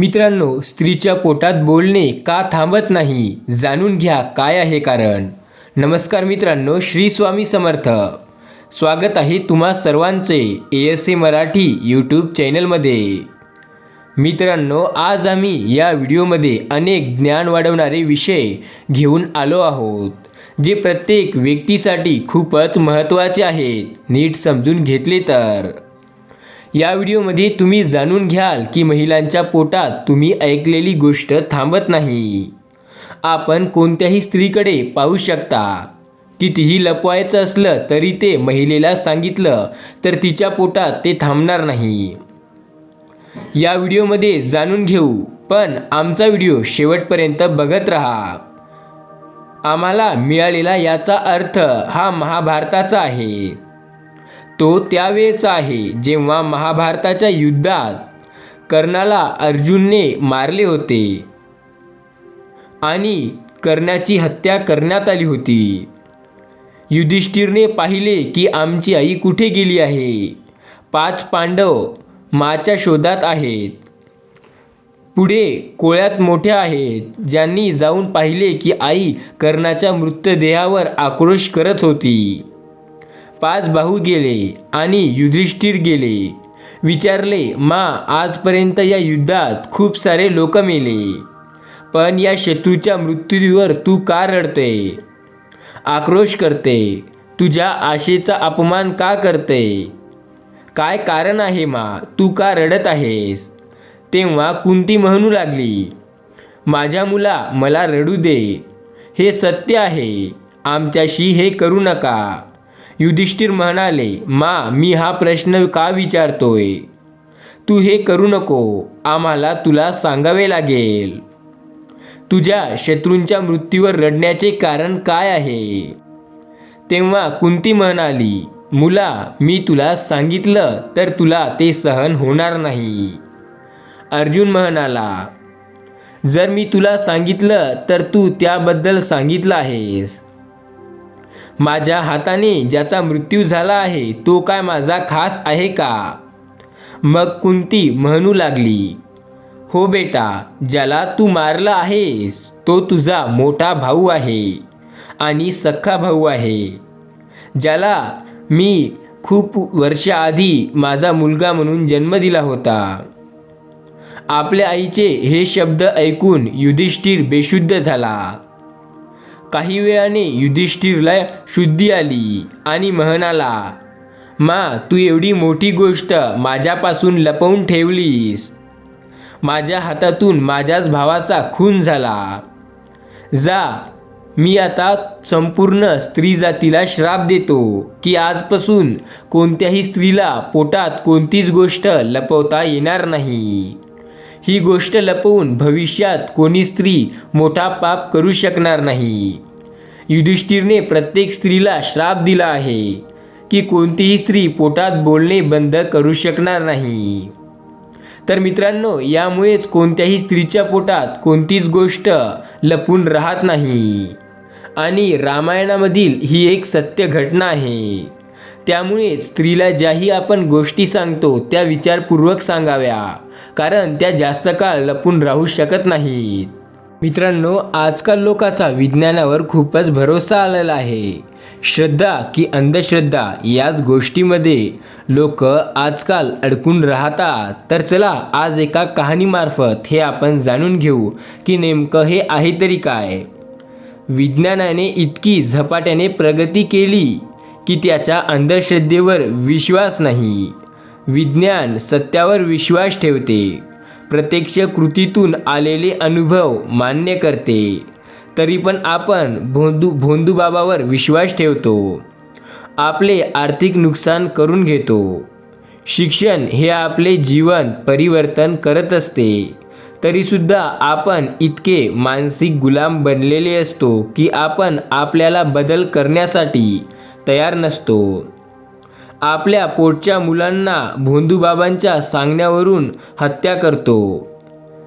मित्रांनो स्त्रीच्या पोटात बोलणे का थांबत नाही जाणून घ्या काय आहे कारण. नमस्कार मित्रांनो श्री स्वामी समर्थ. स्वागत आहे तुम्हा सर्वांचे A S A Marathi YouTube चॅनलमध्ये. मित्रांनो आज आम्ही या व्हिडिओमध्ये अनेक ज्ञान वाढवणारे विषय घेऊन आलो आहोत जे प्रत्येक व्यक्तीसाठी खूपच महत्त्वाचे आहेत. नीट समजून घेतले तर. या व्हिडिओमध्ये तुम्ही जाणून घ्याल की महिलांच्या पोटात तुम्ही ऐकलेली गोष्ट थांबत नाही. आपण कोणत्याही स्त्रीकडे पाहू शकता. कितीही लपवायचं असलं तरी ते महिलेला सांगितलं तर तिच्या पोटात ते थांबणार नाही. या व्हिडिओमध्ये जाणून घेऊ पण आमचा व्हिडिओ शेवटपर्यंत बघत राहा. आम्हाला मिळालेला याचा अर्थ हा महाभारताचा आहे. तो त्यावेळेचा आहे जेव्हा महाभारताच्या युद्धात कर्णाला अर्जुनने मारले होते. आणि कर्णाची हत्या करण्यात आली होती. युधिष्ठिरने पाहिले की आमची आई कुठे गेली आहे? पाच पांडव माच्या शोधात आहेत. पुढे कोळ्यात मोठ्या आहेत. ज्यांनी जाऊन पाहिले की आई कर्णाच्या मृतदेहावर आक्रोश करत होती. पाच भाऊ गेले आणि युधिष्ठिर गेले. विचारले मा आजपर्यंत या युद्धात खूप सारे लोक मेले. पण या शत्रूच्या मृत्यूवर तू का रडते? आक्रोश करते. तुझ्या आशेचा अपमान का करते? काय कारण आहे मा? तू का रडत आहेस? तेव्हा कुंती म्हणू लागली माझ्या मुला मला रडू दे. हे सत्य आहे. आमच्याशी हे करू नका. युधिष्ठिर म्हणाले मा मी हा प्रश्न का विचारतोय? तू हे करू नको आम्हाला तुला सांगावे लागेल. तुझ्या शत्रूंच्या मृत्यूवर रडण्याचे कारण काय आहे? तेव्हा कुंती म्हणाली मुला मी तुला सांगितलं तर तुला ते सहन होणार नाही. अर्जुन म्हणाला जर मी तुला सांगितलं तर तू त्याबद्दल सांगितलं आहेस. माझ्या हाताने ज्याचा मृत्यू झाला आहे तो काय माझा खास आहे का? मग कुंती म्हणू लागली हो बेटा ज्याला तू मारला आहेस तो तुझा मोठा भाऊ आहे आणि सख्खा भाऊ आहे. ज्याला मी खूप वर्षाआधी माझा मुलगा म्हणून जन्म दिला होता. आपल्या आईचे हे शब्द ऐकून युधिष्ठिर बेशुद्ध झाला. काही वेळाने युधिष्ठिरला शुद्धी आली आणि म्हणाला मा तू एवढी मोठी गोष्ट माझ्यापासून लपवून ठेवलीस. माझ्या हातातून माझ्याच भावाचा खून झाला. जा मी आता संपूर्ण स्त्री जातीला श्राप देतो की आजपासून कोणत्याही स्त्रीला पोटात कोणतीच गोष्ट लपवता येणार नाही. ही गोष्ट लपवून भविष्यात कोणी स्त्री मोठा पाप करू शकणार नाही. युधिष्ठिरने प्रत्येक स्त्रीला श्राप दिला आहे की कोणतीही स्त्री पोटात बोलणे बंद करू शकणार नाही. तर मित्रांनो यामुळेच कोणत्याही स्त्रीच्या पोटात कोणतीच गोष्ट लपून राहत नाही. आणि रामायणामधील ही एक सत्य घटना आहे. त्यामुळे स्त्रीला ज्याही आपण गोष्टी सांगतो त्या विचारपूर्वक सांगाव्या. कारण त्या जास्त काळ लपून राहू शकत नाहीत. मित्रांनो आजकाल लोकांचा विज्ञानावर खूपच भरोसा आलेला आहे. श्रद्धा की अंधश्रद्धा याच गोष्टीमध्ये लोक आजकाल अडकून राहतात. तर चला आज एका कहाणीमार्फत हे आपण जाणून घेऊ की नेमकं हे आहे तरी काय. विज्ञानाने इतकी झपाट्याने प्रगती केली की त्याच्या अंधश्रद्धेवर विश्वास नाही. विज्ञान सत्यावर विश्वास ठेवते. प्रत्यक्ष कृतीतून आलेले अनुभव मान्य करते. तरी पण आपण भोंदू भोंदूबाबावर विश्वास ठेवतो. आपले आर्थिक नुकसान करून घेतो. शिक्षण हे आपले जीवन परिवर्तन करत असते. तरीसुद्धा आपण इतके मानसिक गुलाम बनलेले असतो की आपण आपल्याला बदल करण्यासाठी तयार नसतो. आपल्या पोटच्या मुलांना भोंदूबाबांच्या सांगण्यावरून हत्या करतो.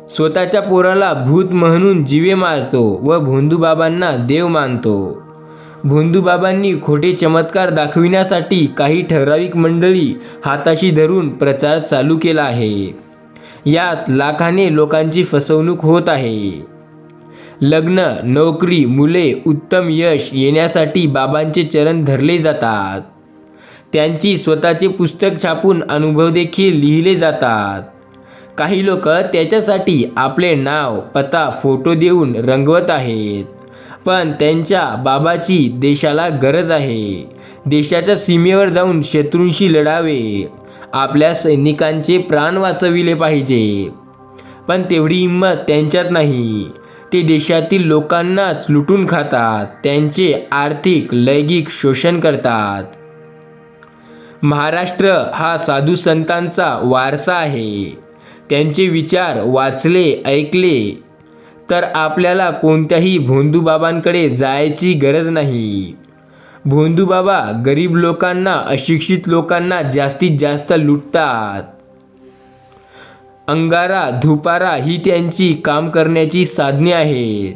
स्वतःच्या पोराला भूत म्हणून जीवे मारतो व भोंदूबाबांना देव मानतो. भोंदूबाबांनी खोटे चमत्कार दाखविण्यासाठी काही ठराविक मंडळी हाताशी धरून प्रचार चालू केला आहे. यात लाखाने लोकांची फसवणूक होत आहे. लग्न नोकरी मुले उत्तम यश येण्यासाठी बाबांचे चरण धरले जातात. त्यांची स्वतःचे पुस्तक छापून अनुभव देखील लिहिले जातात. काही लोक त्याच्यासाठी आपले नाव पत्ता फोटो देऊन रंगवत आहेत. पण त्यांच्या बाबाची देशाला गरज आहे. देशाच्या सीमेवर जाऊन शत्रूंशी लढावे. आपल्या सैनिकांचे प्राण वाचविले पाहिजे. पण तेवढी हिंमत त्यांच्यात नाही. ते देशातील लोकांनाच लुटून खातात. त्यांचे आर्थिक लैंगिक शोषण करतात. महाराष्ट्र हा साधू संतांचा वारसा आहे. त्यांचे विचार वाचले ऐकले. तर आपल्याला कोणत्याही भोंदूबाबांकडे जायची गरज नाही. भोंदूबाबा गरीब लोकांना अशिक्षित लोकांना जास्तीत जास्त लुटतात. अंगारा धुपारा ही त्यांची काम करण्याची साधने आहेत.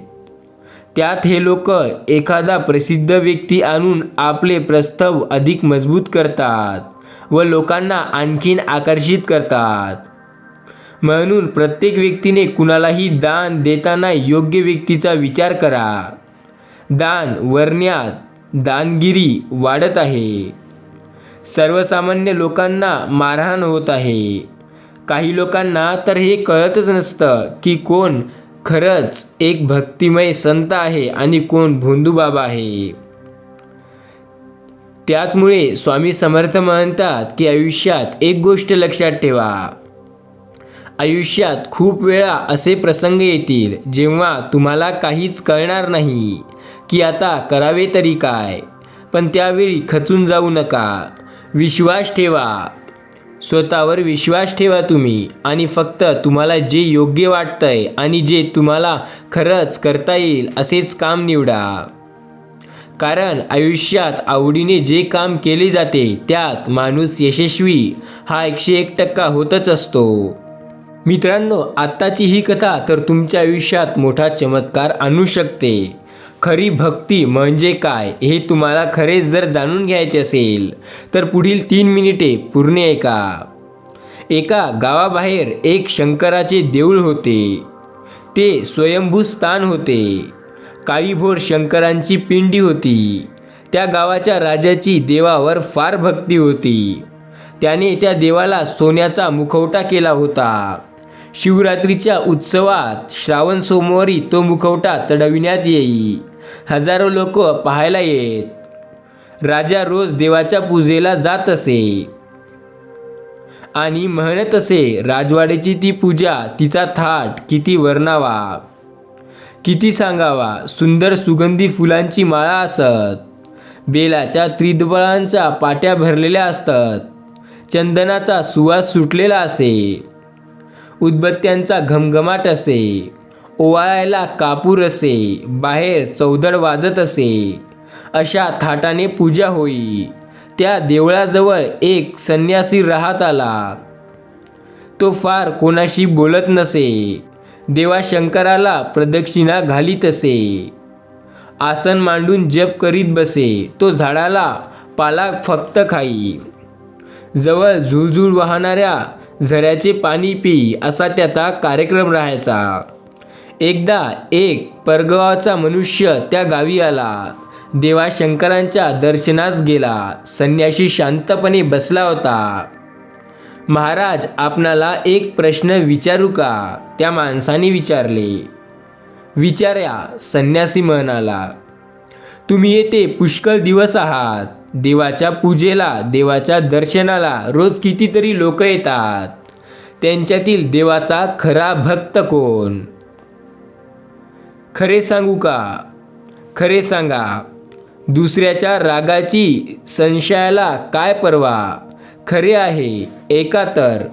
त्यात हे लोक एखादा प्रसिद्ध व्यक्ती आणून आपले प्रस्ताव अधिक मजबूत करतात व लोकांना आणखीन आकर्षित करतात. म्हणून प्रत्येक व्यक्तीने कुणालाही दान देताना योग्य व्यक्तीचा विचार करा. दान वरण्यात दानगिरी वाढत आहे. सर्वसामान्य लोकांना मारहाण होत आहे. काही लोकांना तर हे कळतच नसतं की कोण खरंच एक भक्तिमय संत आहे आणि कोण भोंदूबाबा आहे. त्याचमुळे स्वामी समर्थ म्हणतात की आयुष्यात एक गोष्ट लक्षात ठेवा. आयुष्यात खूप वेळा असे प्रसंग येतील जेव्हा तुम्हाला काहीच कळणार नाही की आता करावे तरी काय पण त्यावेळी खचून जाऊ नका. विश्वास ठेवा. स्वतःवर विश्वास ठेवा तुम्ही आणि फक्त तुम्हाला जे योग्य वाटतंय आणि जे तुम्हाला खरंच करता येईल असेच काम निवडा. कारण आयुष्यात आवडीने जे काम केले जाते त्यात माणूस यशस्वी हा एकशे एक टक्का होतच असतो. मित्रांनो आत्ताची ही कथा तर तुमच्या आयुष्यात मोठा चमत्कार आणू शकते. खरी भक्ती म्हणजे काय हे तुम्हाला खरेच जर जाणून घ्यायचे असेल तर पुढील तीन मिनिटे पूर्ण ऐका एका गावाबाहेर एक शंकराचे देऊळ होते. ते स्वयंभू स्थान होते. काळीभोर शंकरांची पिंडी होती. त्या गावाच्या राजाची देवावर फार भक्ती होती. त्याने त्या देवाला सोन्याचा मुखवटा केला होता. शिवरात्रीच्या उत्सवात श्रावण सोमवारी तो मुखवटा चढविण्यात येई. हजारो लोक पाहायला येत. राजा रोज देवाच्या पूजेला जात असे. आणि म्हणत असे राजवाड्याची ती पूजा तिचा थाट किती वर्णावा. किती सांगावा सुंदर सुगंधी फुलांची माळा असत. बेलाच्या त्रिदबळांच्या पाट्या भरलेल्या असतात. चंदनाचा सुवास सुटलेला असे. उदबत्त्यांचा घमघमाट असे. ओवाळायला कापूर असे बाहेर चौदड वाजत असे. अशा थाटाने पूजा होई. त्या देवळाजवळ एक संन्यासी राहत आला. तो फार कोणाशी बोलत नसे. देवा शंकराला प्रदक्षिणा घालीत असे. आसन मांडून जप करीत बसे. तो झाडाला पाला फक्त खाई. जवळ झुळझुळ वाहणाऱ्या झऱ्याचे पाणी पी असा त्याचा कार्यक्रम राहायचा. एकदा एक परगावाचा मनुष्य त्या गावी आला. देवा शंकरांच्या दर्शनास गेला. संन्याशी शांतपणे बसला होता. महाराज आपणाला एक प्रश्न विचारू का? त्या माणसाने विचारले. विचार्या संन्यासी म्हणाला. तुम्ही येथे पुष्कळ दिवस आहात. देवाच्या पूजेला देवाच्या दर्शनाला रोज कितीतरी लोक येतात. त्यांच्यातील देवाचा खरा भक्त कोण? खरे सांगू का? खरे सांगा. दुसऱ्याच्या रागाची संशयाला काय परवा? खरे आहे एका तर.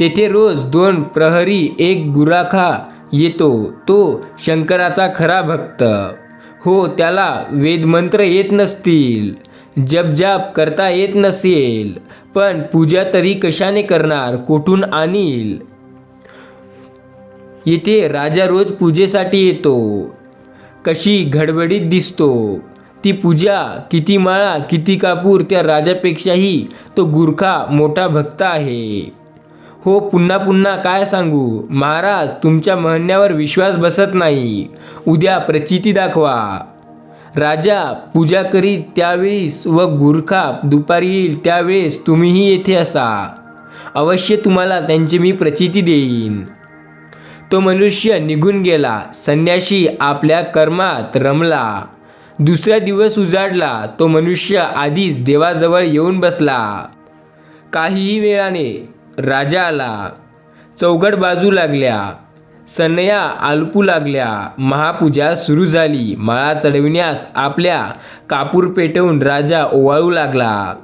तेथे रोज दोन प्रहरी एक गुराखा येतो तो शंकराचा खरा भक्त. हो त्याला वेदमंत्र येत नसतील जपजाप करता येत नसेल पण पूजा तरी कशाने करणार कुठून आणील? येथे राजा रोज पूजेसाठी येतो. कशी घडबडीत दिसतो. ती पूजा किती माळा किती कापूर त्या राजापेक्षाही तो गुरखा मोठा भक्त आहे. हो पुन्हा पुन्हा काय सांगू? महाराज तुमच्या म्हणण्यावर विश्वास बसत नाही. उद्या प्रचिती दाखवा. राजा पूजा करीत त्यावेळेस व गुरखा दुपारी येईल त्यावेळेस तुम्हीही येथे असा. अवश्य तुम्हाला त्यांची मी प्रचिती देईन. तो मनुष्य निघून गेला. संन्याशी आपल्या कर्मात रमला. दुसरा दिवस उजाडला. तो मनुष्य आधीच देवाजवळ येऊन बसला. काहीही वेळाने राजा आला. चौघड बाजू लागल्या. सनया आलपू लागल्या. महापूजा सुरू झाली. माळा चढविण्यास आपल्या कापूर पेटवून राजा ओवाळू लागला.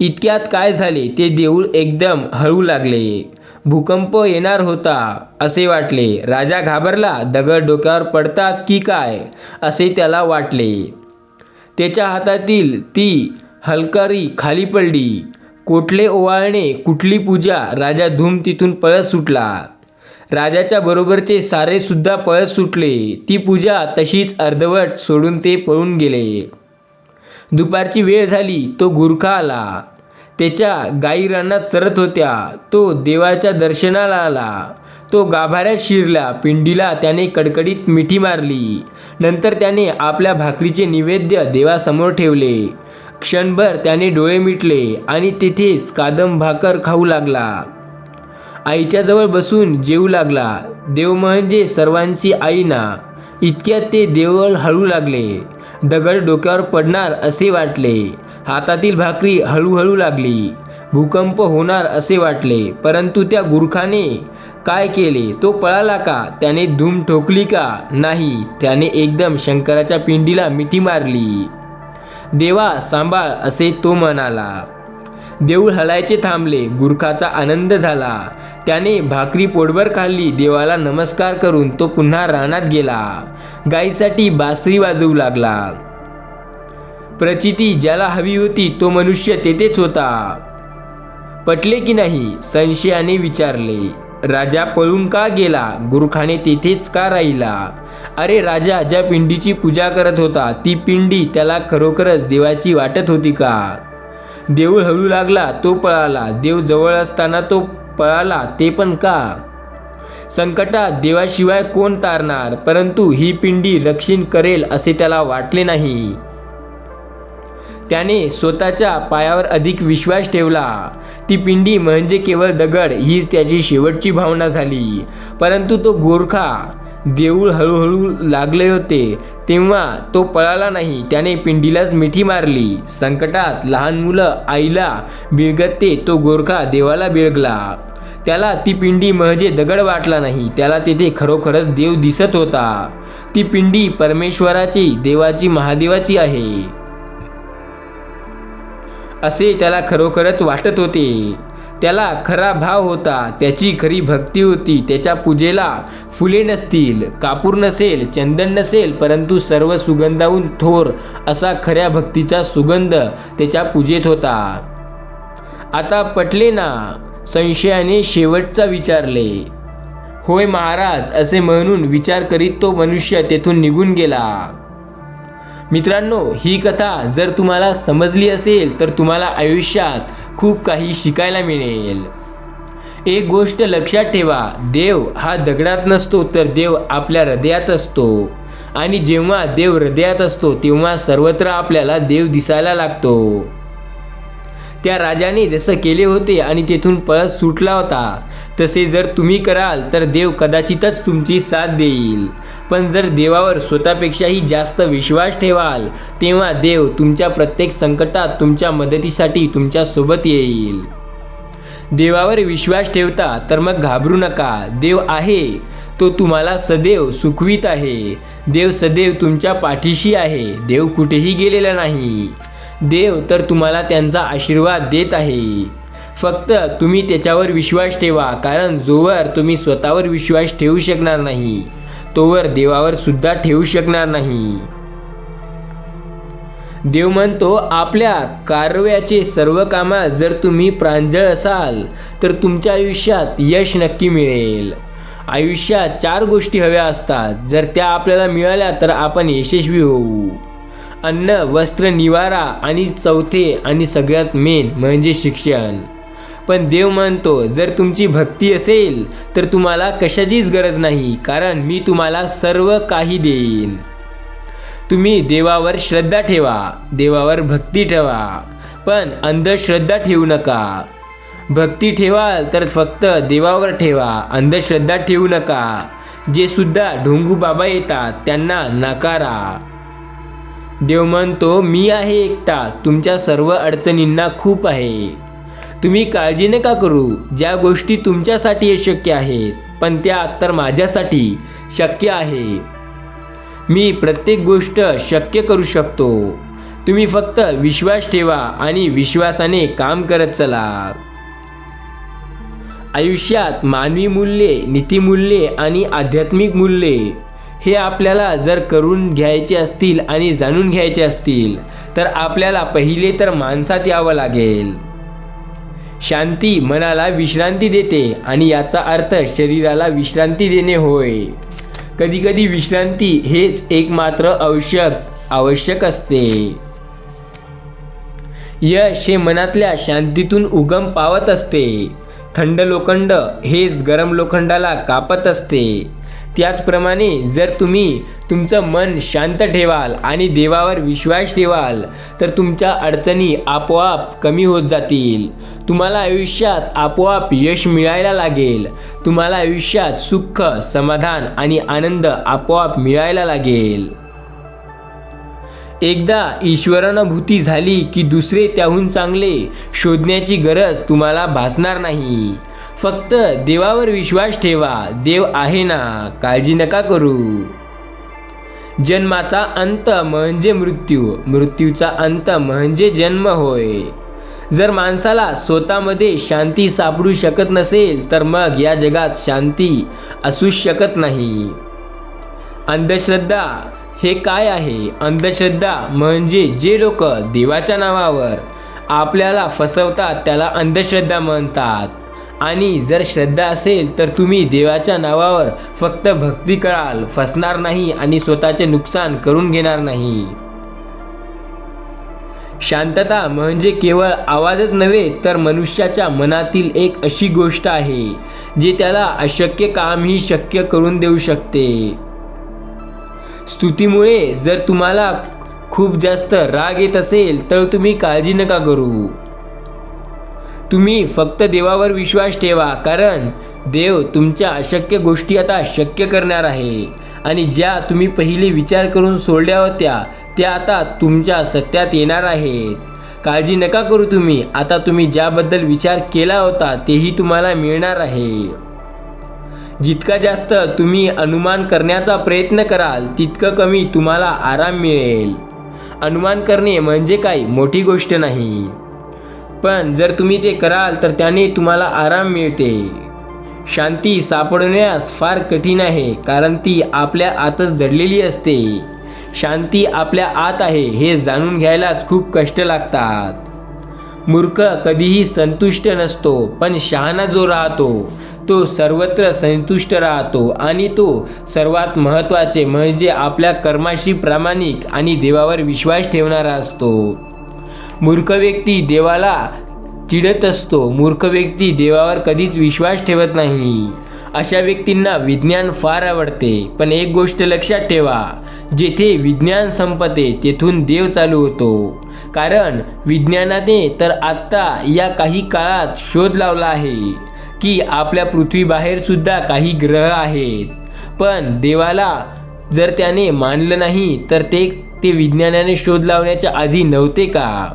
इतक्यात काय झाले ते देऊळ एकदम हळू लागले. भूकंप येणार होता असे वाटले. राजा घाबरला दगड डोक्यावर पडतात की काय असे त्याला वाटले. त्याच्या हातातील ती हलकारी खाली पडली. कोठले ओवाळणे कुठली पूजा राजा धूम तिथून पळत सुटला. राजाच्या बरोबरचे सारेसुद्धा पळत सुटले. ती पूजा तशीच अर्धवट सोडून ते पळून गेले. दुपारची वेळ झाली तो गुरखा आला. त्याच्या गाई रानात चरत होत्या. तो देवाच्या दर्शनाला आला. तो गाभाऱ्यात शिरला. पिंडीला त्याने कडकडीत मिठी मारली. नंतर त्याने आपल्या भाकरीचे निवेद्य देवासमोर ठेवले. क्षणभर त्याने डोळे मिटले आणि तिथेच कादम भाकर खाऊ लागला. आईच्याजवळ बसून जेवू लागला. देव म्हणजे सर्वांची आई ना. इतक्यात ते देवळ हळू लागले. दगड डोक्यावर पडणार असे वाटले. हातातील भाकरी हळूहळू लागली. भूकंप होणार असे वाटले परंतु त्या गुरखाने काय केले तो पळाला का? त्याने धूम ठोकली का? नाही त्याने एकदम शंकराच्या पिंडीला मिठी मारली. देवा सांभाळ असे तो म्हणाला. देऊळ हलायचे थांबले गुरखाचा आनंद झाला. त्याने भाकरी पोटभर खाल्ली देवाला नमस्कार करून तो पुन्हा रानात गेला. गाईसाठी बासरी वाजवू लागला. प्रचिती ज्याला हवी होती तो मनुष्य तेथेच होता. पटले की नाही संशयाने विचारले राजा पळून का गेला? गुरुखाने तेथेच का राहिला? अरे राजा ज्या पिंडीची पूजा करत होता ती पिंडी त्याला खरोखरच देवाची वाटत होती का? देऊळ हळू लागला तो पळाला. देव जवळ असताना तो पळाला ते पण का? संकटात देवाशिवाय कोण तारणार? परंतु ही पिंडी रक्षण करेल असे त्याला वाटले नाही. त्याने स्वतःच्या पायावर अधिक विश्वास ठेवला. ती पिंडी म्हणजे केवळ दगड हीच त्याची शेवटची भावना झाली. परंतु तो गोरखा देऊळ हळूहळू लागले होते. तेव्हा तो पळाला नाही त्याने पिंडीलाच मिठी मारली. संकटात लहान मुलं आईला बिळगते तो गोरखा देवाला बिळगला. त्याला ती पिंडी म्हणजे दगड वाटला नाही त्याला तेथे खरोखरच देव दिसत होता. ती पिंडी परमेश्वराची देवाची महादेवाची आहे. असे त्याला खरोखरच वाटत होते. त्याला खरा भाव होता त्याची खरी भक्ती होती. त्याच्या पूजेला फुले नसतील कापूर नसेल चंदन नसेल परंतु सर्व सुगंधाहून थोर असा खऱ्या भक्तीचा सुगंध त्याच्या पूजेत होता. आता पटले ना? संशयाने शेवटचा विचारले. होय महाराज असे म्हणून विचार करीत तो मनुष्य तेथून निघून गेला. मित्रांनो ही कथा जर तुम्हाला समजली असेल तर तुम्हाला आयुष्यात खूप काही शिकायला मिळेल. एक गोष्ट लक्षात ठेवा देव हा दगडात नसतो तर देव आपल्या हृदयात असतो. आणि जेव्हा देव हृदयात असतो तेव्हा सर्वत्र आपल्याला देव दिसायला लागतो. त्या राजाने जसं केले होते आणि तेथून पळत सुटला होता तसे जर तुम्ही कराल तर देव कदाचितच तुमची साथ देईल. पण जर देवावर स्वतःपेक्षाही जास्त विश्वास ठेवाल तेव्हा देव तुमच्या प्रत्येक संकटात तुमच्या मदतीसाठी तुमच्यासोबत येईल. देवावर विश्वास ठेवता तर मग घाबरू नका. देव आहे तो तुम्हाला सदैव सुखवीत आहे. देव सदैव तुमच्या पाठीशी आहे. देव कुठेही गेलेला नाही. देव तर तुम्हाला त्यांचा आशीर्वाद देत आहे. फक्त तुम्ही त्याच्यावर विश्वास ठेवा कारण जोवर तुम्ही स्वतःवर विश्वास ठेवू शकणार नाही तोवर देवावर सुद्धा ठेवू शकणार नाही. देव म्हणतो आपल्या कारव्याचे सर्व कामात जर तुम्ही प्रांजळ असाल तर तुमच्या आयुष्यात यश नक्की मिळेल. आयुष्यात चार गोष्टी हव्या असतात जर त्या आपल्याला मिळाल्या तर आपण यशस्वी होऊ. अन्न वस्त्र निवारा आणि चौथे आणि सगळ्यात मेन म्हणजे शिक्षण. पण देव म्हणतो जर तुमची भक्ती असेल तर तुम्हाला कशाचीच गरज नाही कारण मी तुम्हाला सर्व काही देईन. तुम्ही देवावर श्रद्धा ठेवा देवावर भक्ती ठेवा पण अंधश्रद्धा ठेवू नका. भक्ती ठेवाल तर फक्त देवावर ठेवा अंधश्रद्धा ठेवू नका. जे सुद्धा ढोंगू बाबा येतात त्यांना नकारा. देव म्हणतो मी आहे एकटा तुमच्या सर्व अडचणींना खूप आहे. तुम्ही काळजी नका करू ज्या गोष्टी तुमच्यासाठी अशक्य आहेत पण त्या तर माझ्यासाठी शक्य आहे. मी प्रत्येक गोष्ट शक्य करू शकतो. तुम्ही फक्त विश्वास ठेवा आणि विश्वासाने काम करत चला. आयुष्यात मानवी मूल्ये नीतिमूल्ये आणि आध्यात्मिक मूल्ये हे आपल्याला जर करून घ्यायचे असतील आणि जाणून घ्यायचे असतील तर आपल्याला पहिले तर माणसात यावं लागेल. शांती मनाला विश्रांती देते आणि याचा अर्थ शरीराला विश्रांती देणे होय. कधीकधी विश्रांती हेच एकमात्र आवश्यक आवश्यक असते. यश हे मनातल्या शांतीतून उगम पावत असते. थंड लोखंड हेच गरम लोखंडाला कापत असते. त्याचप्रमाणे जर तुम्ही तुमचं मन शांत ठेवाल आणि देवावर विश्वास ठेवाल तर तुमच्या अडचणी आपोआप कमी होत जातील. तुम्हाला आयुष्यात आपोआप यश मिळायला लागेल. तुम्हाला आयुष्यात सुख समाधान आणि आनंद आपोआप मिळायला लागेल. एकदा ईश्वरानुभूती झाली की दुसरे त्याहून चांगले शोधण्याची गरज तुम्हाला भासणार नाही. फक्त देवावर विश्वास ठेवा. देव आहे ना काळजी नका करू. जन्माचा अंत म्हणजे मृत्यू. मृत्यूचा अंत म्हणजे जन्म होय. जर माणसाला स्वतःमध्ये शांती सापडू शकत नसेल तर मग या जगात शांती असूच शकत नाही. अंधश्रद्धा हे काय आहे? अंधश्रद्धा म्हणजे जे लोक देवाच्या नावावर आपल्याला फसवतात त्याला अंधश्रद्धा म्हणतात. आणि जर श्रद्धा असेल तर तुम्ही देवाच्या नावावर फक्त भक्ती कराल. फसणार नाही आणि स्वतःचे नुकसान करून घेणार नाही. शांतता म्हणजे केवळ आवाजच नव्हे तर मनुष्याच्या मनातील एक अशी गोष्ट आहे जी त्याला अशक्य कामही शक्य करून देऊ शकते. स्तुतीमुळे जर तुम्हाला खूप जास्त राग येत असेल तर तुम्ही काळजी नका करू. तुम्ही फक्त देवावर विश्वास ठेवा कारण देव तुमच्या अशक्य गोष्टी आता शक्य करणार आहे. आणि ज्या तुम्ही पहिले विचार करून सोडल्या होत्या त्या आता तुमच्या सत्यात येणार आहेत. काळजी नका करू तुम्ही आता तुम्ही ज्याबद्दल विचार केला होता तेही तुम्हाला मिळणार आहे. जितका जास्त तुम्ही अनुमान करण्याचा प्रयत्न कराल तितकं कमी तुम्हाला आराम मिळेल. अनुमान करणे म्हणजे काही मोठी गोष्ट नाही. पण जर तुम्ही ते कराल तर त्याने तुम्हाला आराम मिळते. शांती सापडण्यास फार कठीण आहे कारण ती आपल्या आतच दडलेली असते. शांती आपल्या आत आहे हे जाणून घ्यायलाच खूप कष्ट लागतात. मूर्ख कधीही संतुष्ट नसतो पण शहाणा जो राहतो तो सर्वत्र संतुष्ट राहतो आणि तो सर्वात महत्त्वाचे म्हणजे आपल्या कर्माशी प्रामाणिक आणि देवावर विश्वास ठेवणारा असतो. मूर्ख व्यक्ती देवाला चिडत असतो. मूर्ख व्यक्ती देवावर कधीच विश्वास ठेवत नाही. अशा व्यक्तींना विज्ञान फार आवडते. पण एक गोष्ट लक्षात ठेवा जेथे विज्ञान संपते तेथून देव चालू होतो. कारण विज्ञानाने तर आत्ता या काही काळात शोध लावला आहे की आपल्या पृथ्वीबाहेरसुद्धा काही ग्रह आहेत. पण देवाला जर त्याने मानलं नाही तर ते ते विज्ञानाने शोध लावण्याच्या आधी नव्हते का?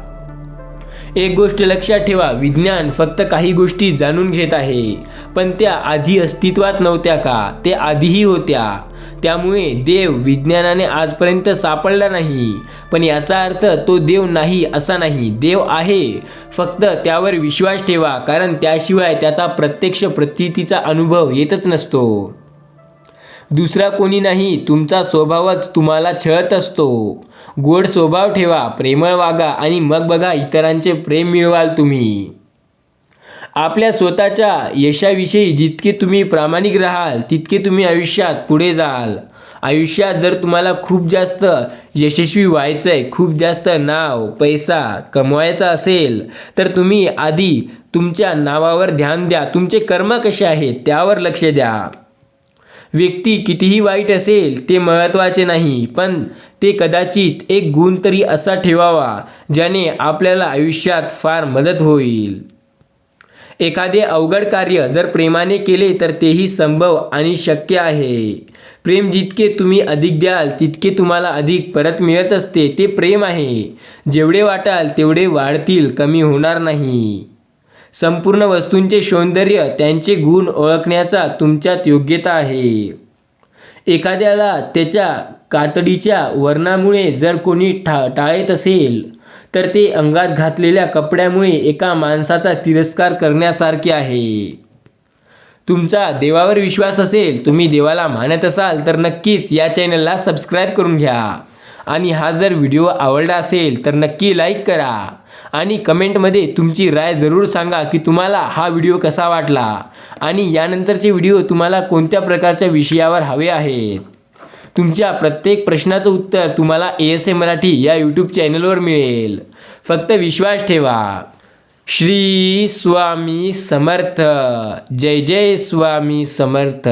एक गोष्ट लक्षात ठेवा विज्ञान फक्त काही गोष्टी जाणून घेत आहे पण त्या आधी अस्तित्वात नव्हत्या का? ते आधीही होत्या. त्यामुळे देव विज्ञानाने आजपर्यंत सापडला नाही पण याचा अर्थ तो देव नाही असा नाही. देव आहे. फक्त त्यावर विश्वास ठेवा कारण त्याशिवाय त्याचा प्रत्यक्ष प्रतीतीचा अनुभव येतच नसतो. दुसरा कोणी नाही तुमचा स्वभावच तुम्हाला छळत असतो. गोड स्वभाव ठेवा प्रेमळ वागा आणि मग बघा इतरांचे प्रेम मिळवाल तुम्ही. आपल्या स्वतःच्या यशाविषयी जितके तुम्ही प्रामाणिक राहाल तितके तुम्ही आयुष्यात पुढे जाल. आयुष्यात जर तुम्हाला खूप जास्त यशस्वी व्हायचं आहे खूप जास्त नाव पैसा कमवायचा असेल तर तुम्ही आधी तुमच्या नावावर ध्यान द्या. तुमचे कर्म कसे आहेत त्यावर लक्ष द्या. व्यक्ती कितीही वाईट असेल ते महत्त्वाचे नाही पण ते कदाचित एक गुण तरी असा ठेवावा ज्याने आपल्याला आयुष्यात फार मदत होईल. एखादे अवघड कार्य जर प्रेमाने केले तर तेही संभव आणि शक्य आहे. प्रेम जितके तुम्ही अधिक द्याल तितके तुम्हाला अधिक परत मिळत असते ते प्रेम आहे. जेवढे वाटाल तेवढे वाढतील कमी होणार नाही. संपूर्ण वस्तूंचे सौंदर्य त्यांचे गुण ओळखण्याचा तुमच्यात योग्यता आहे. एखाद्याला त्याच्या कातडीच्या वर्णामुळे जर कोणी ठा टाळत असेल तर ते अंगात घातलेल्या कपड्यामुळे एका माणसाचा तिरस्कार करण्यासारखे आहे. तुमचा देवावर विश्वास असेल तुम्ही देवाला मानत असाल तर नक्कीच या चॅनलला सबस्क्राईब करून घ्या. आणि हा जर व्हिडिओ आवडला असेल तर नक्की लाईक करा. आणि कमेंटमध्ये तुमची राय जरूर सांगा की तुम्हाला हा व्हिडिओ कसा वाटला. आणि यानंतरचे व्हिडिओ तुम्हाला कोणत्या प्रकारच्या विषयावर हवे आहेत? तुमच्या प्रत्येक प्रश्नाचं उत्तर तुम्हाला ए एस ए मराठी या यूट्यूब चॅनलवर मिळेल. फक्त विश्वास ठेवा. श्री स्वामी समर्थ. जय जय स्वामी समर्थ.